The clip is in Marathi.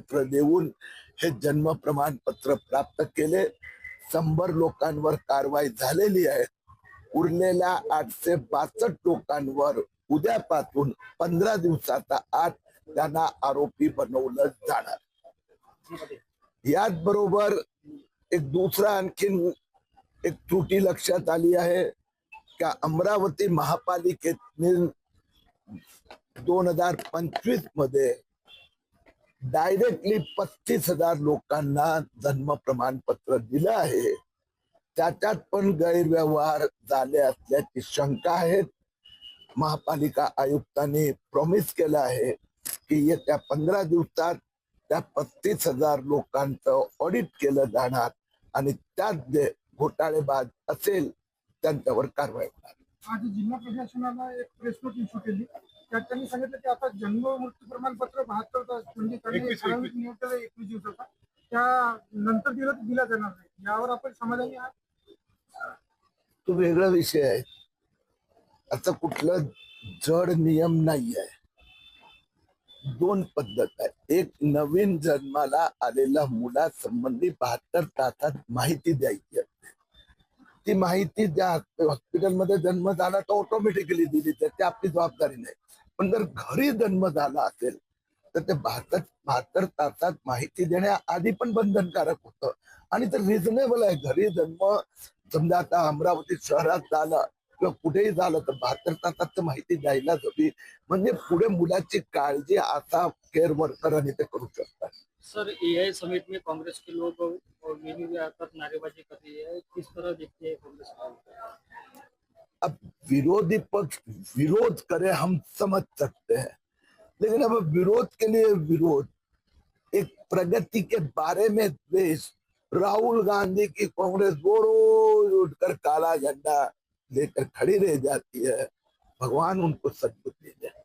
प्रमाणपत्र देऊन हे जन्म प्रमाणपत्र प्राप्त केले. शंभर लोकांवर कारवाई झालेली आहे. उरलेल्या आठशे बासष्ट लोकांवर उद्यापासून पंधरा दिवसाचा आत त्यांना आरोपी बनवलं जाणार. याच बरोबर एक दुसरा आणखीन एक त्रुटी लक्षात आली आहे. का अमरावती महापालिकेने दोन हजार पंचवीसमध्ये डायरेक्टली पस्तीस हजार लोकांना जन्म प्रमाणपत्र दिलं आहे. त्याच्यात पण गैरव्यवहार झाले असल्याची शंका आहे महापालिका आयुक्तांनी प्रॉमिस केलं आहे की येत्या पंधरा दिवसात त्या पस्तीस हजार लोकांचं ऑडिट केलं जाणार आणि त्यात जे घोटाळेबाज असेल त्यांच्यावर कारवाई होणार. आज जिल्हा प्रशासनाला एक प्रेस नोट इश्यू केली त्यात त्यांनी सांगितलं की आता जन्म मृत्यू प्रमाणपत्र बहात्तर तास म्हणजे त्यांनी एकवीस- ठराविक दिवसाचा त्या नंतर दिलं दिला जाणार नाही. यावर आपण समाधानी आहात? तो वेगळा विषय आहे. असं कुठलं जड नियम नाही आहे दोन पद्धत आहे एक नवीन जन्माला आलेल्या मुलासंबंधी बहात्तर तासात माहिती द्यायची असते. ती माहिती ज्या हॉस्पिटलमध्ये जन्म झाला तर ऑटोमॅटिकली दिली जाते. आपली जबाबदारी नाही. पण जर घरी जन्म झाला असेल तर ते बहात्तर बहात्तर तासात माहिती देण्याआधी पण बंधनकारक होतं. आणि ते रिझनेबल आहे घरी जन्म समजा आता अमरावती शहरात झालं किंवा कुठेही झालं तर बहात्तर तासात तर माहिती द्यायलाच हवी. म्हणजे पुढे मुलाची काळजी आता केअर वर्कर आणि ते करू शकतात. सर एआई समिट में कांग्रेस के लोग नारेबाजी कर रही है किस तरह देखते हैं कांग्रेस? विरोधी पक्ष विरोध करे, हम समझ सकते हैं। लेकिन अब विरोध के लिए विरोध, एक प्रगति के बारे में देश राहुल गांधी की कांग्रेस वो रोज उठकर काला झंडा लेकर खड़ी रह जाती है। भगवान उनको सदबुद्धि दे।